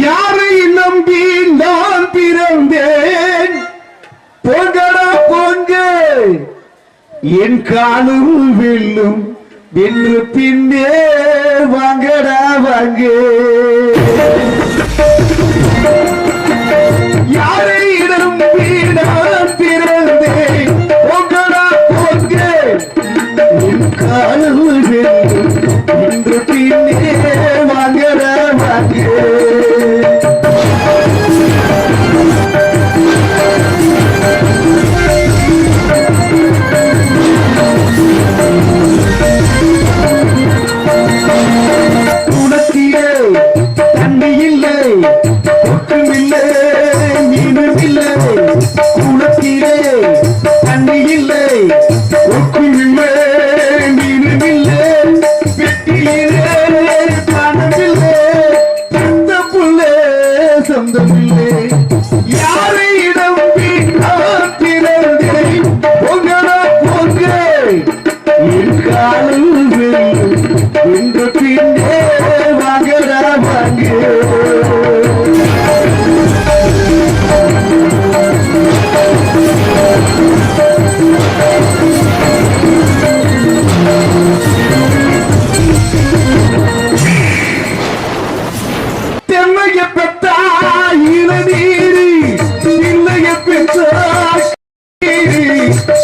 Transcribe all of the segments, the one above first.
யாரை நம்பி நான் பிறந்தேன்? போங்கடா போங்க. என் காலும் வெல்லும். வென்று பின்னே வாங்கடா வாங்க. யாரை நம்பி நான் பிறந்தேன்? போங்கடா போங்க. என் காலும் வெல்லும். வென்று பின்னே சொந்தம் இல்லை யாரையிடம் நான் பொங்க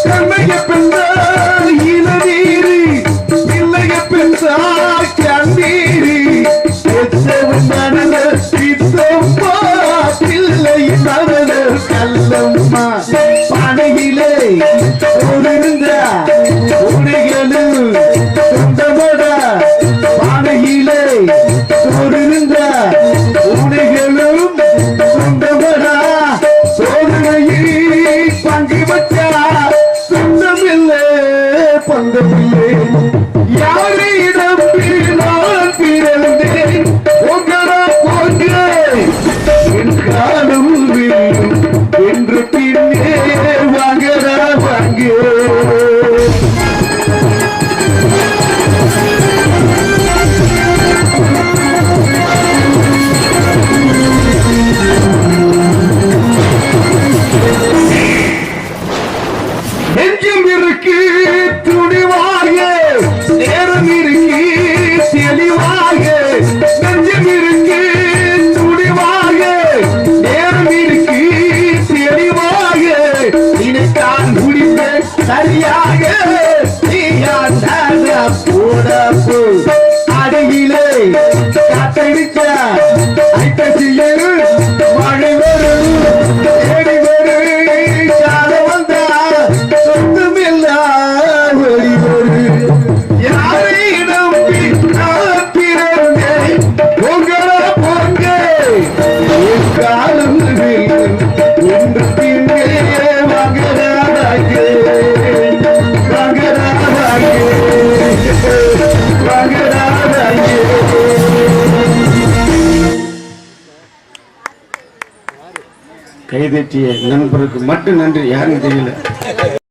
தென்னைய பெத்தா இளநீரி இல்லைய பெத்தா கண்ணீரி பெத்தவன் மனத பித்தம்மா பிள்ளை மனத கல்லம்மா பனையிலே ஒளிர்ந்தா என்று பின்னே வாங்கடா வாங்க. துணிவாக நேரம் இருக்கு தெளிவாக நெஞ்சம் இருக்கு துணிவாக நேரம் இருக்கு தெளிவாக நினைத்தான் முடிப்பேன் சரியாக நீயான் போட அடையிலே காத்தடிச்சா ஐப்பசியில் மழை கைதட்டிய நண்பருக்கு மட்டும் நன்றி யாருன்னு தெரியல.